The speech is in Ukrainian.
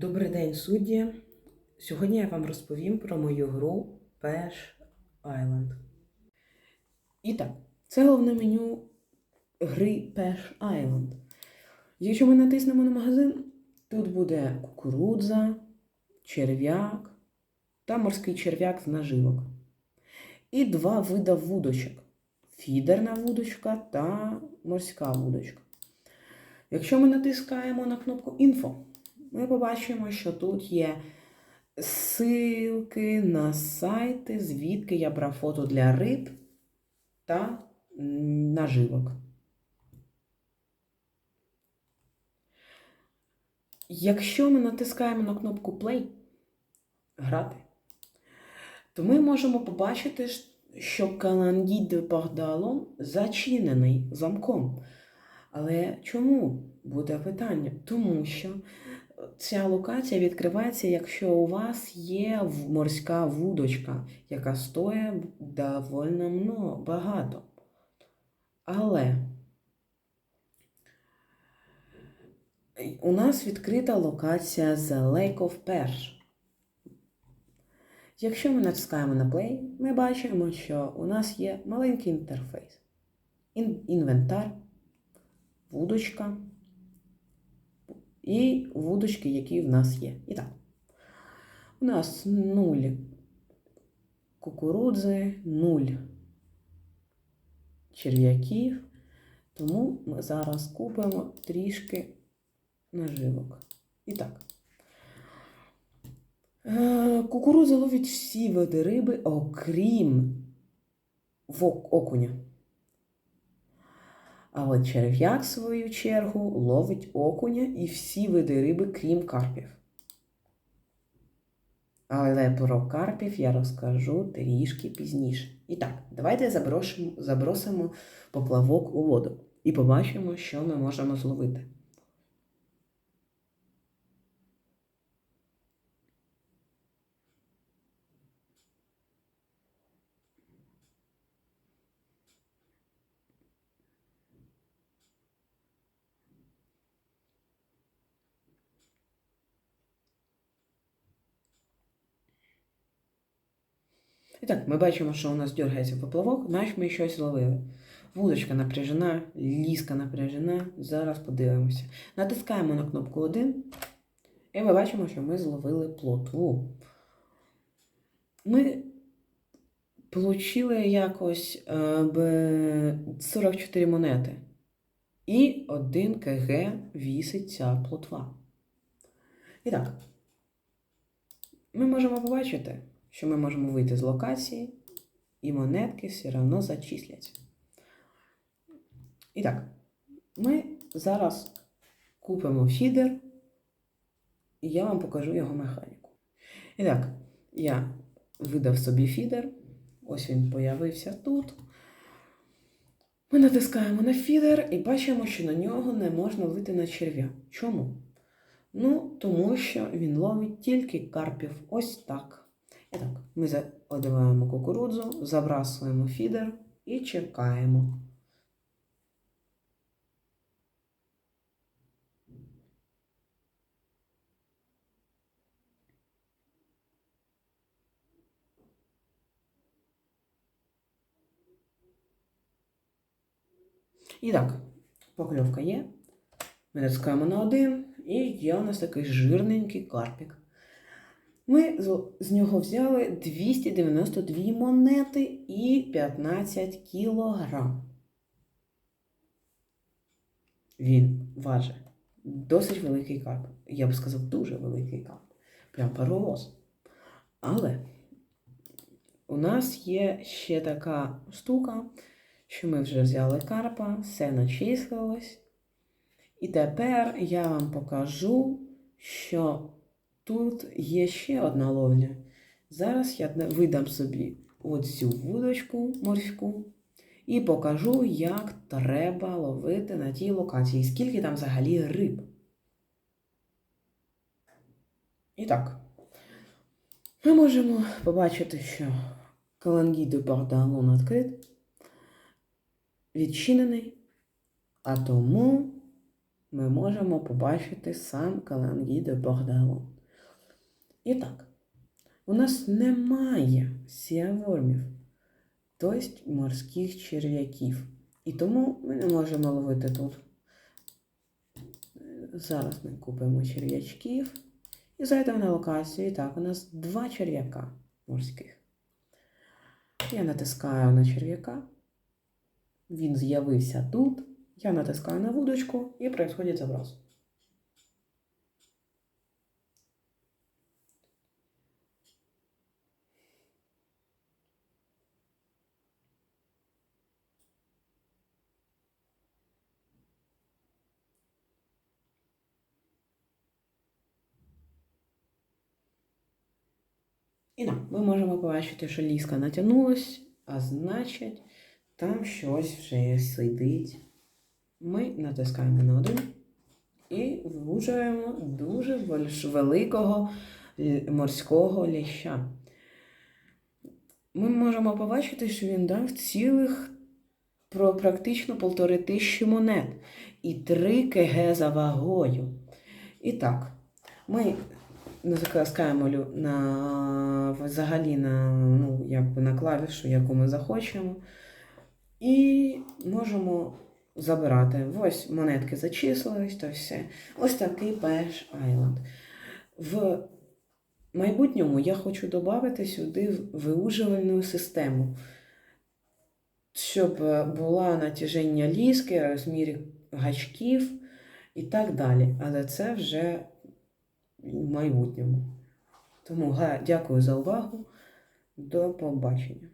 Добрий день, судді. Сьогодні я вам розповім про мою гру Pesh Island. І так, це головне меню гри Pesh Island. Якщо ми натиснемо на магазин, тут буде кукурудза, черв'як та морський черв'як з наживок. І два вида вудочок: фідерна вудочка та морська вудочка. Якщо ми натискаємо на кнопку Інфо, ми побачимо, що тут є ссылки на сайти, звідки я брав фото для риб та наживок. Якщо ми натискаємо на кнопку Play грати, то ми можемо побачити, що Калангі де Бардало зачинений замком. Але чому буде питання? Тому що ця локація відкривається, якщо у вас є морська вудочка, яка стоїть доволі мно- багато. Але у нас відкрита локація The Lake of Perch. Якщо ми натискаємо на play, ми бачимо, що у нас є маленький інтерфейс. Інвентар, вудочка і вудочки, які в нас є. І так, у нас нуль кукурудзи, нуль черв'яків, тому ми зараз купимо трішки наживок. І так. Е, Кукурудза ловить всі види риби, окрім окуня. А от черв'як, в свою чергу, ловить окуня і всі види риби, крім карпів. Але про карпів я розкажу трішки пізніше. І так, давайте забросимо, забросимо поплавок у воду і побачимо, що ми можемо зловити. І так, ми бачимо, що у нас дергається поплавок, значить ми щось зловили. Вудочка напряжена, ліска напряжена. Зараз подивимося. Натискаємо на кнопку 1, і ми бачимо, що ми зловили плотву. Ми отримали якось е, 44 монети. І 1 КГ вісить ця плотва. І так, ми можемо побачити, що ми можемо вийти з локації, і монетки все одно зачисляться. І так, ми зараз купимо фідер, і я вам покажу його механіку. І так, я видав собі фідер, ось він появився тут. Ми натискаємо на фідер і бачимо, що на нього не можна ловити на черв'я. Чому? Ну, тому що він ловить тільки карпів. Ось так. Так, ми одягаємо кукурудзу, забрасуємо фідер і чекаємо. І так, покльовка є. Ми натискаємо на один, і є у нас такий жирненький карпік. Ми з, нього взяли 292 монети і 15 кілограм. Він важить досить великий карп. Я б сказав, дуже великий карп. Прям паровоз. Але у нас є ще така штука, що ми вже взяли карпа, все начислилось. І тепер я вам покажу, що тут є ще одна ловля. Зараз я видам собі оцю вудочку морську і покажу, як треба ловити на тій локації, скільки там взагалі риб. І так, ми можемо побачити, що Калангі де Бардалон відкрит, відчинений, а тому ми можемо побачити сам Калангі де Борделон. І так, у нас немає сіавормів, тобто морських черв'яків. І тому ми не можемо ловити тут. Зараз ми купимо черв'ячків і зайдемо на локацію. І так, у нас два черв'яка морських. Я натискаю на черв'яка. Він з'явився тут. Я натискаю на вудочку і происходит заброс. І так, ми можемо побачити, що ліска натягнулась, а значить, там щось вже сидить. Ми натискаємо на один і вилужуємо дуже великого морського ляща. Ми можемо побачити, що він дав цілих про практично полтори тисячі монет і 3 кг за вагою. І так, ми натискаємо лю- на взагалі на, ну, якби на клавішу, яку ми захочемо. І можемо забирати. Ось монетки зачислились, то все. Ось такий Пеш Айленд. В майбутньому я хочу додати сюди виужувальну систему, щоб е, була натяження ліски, розмір гачків і так далі. Але це вже в майбутньому. Тому дякую за увагу. До побачення.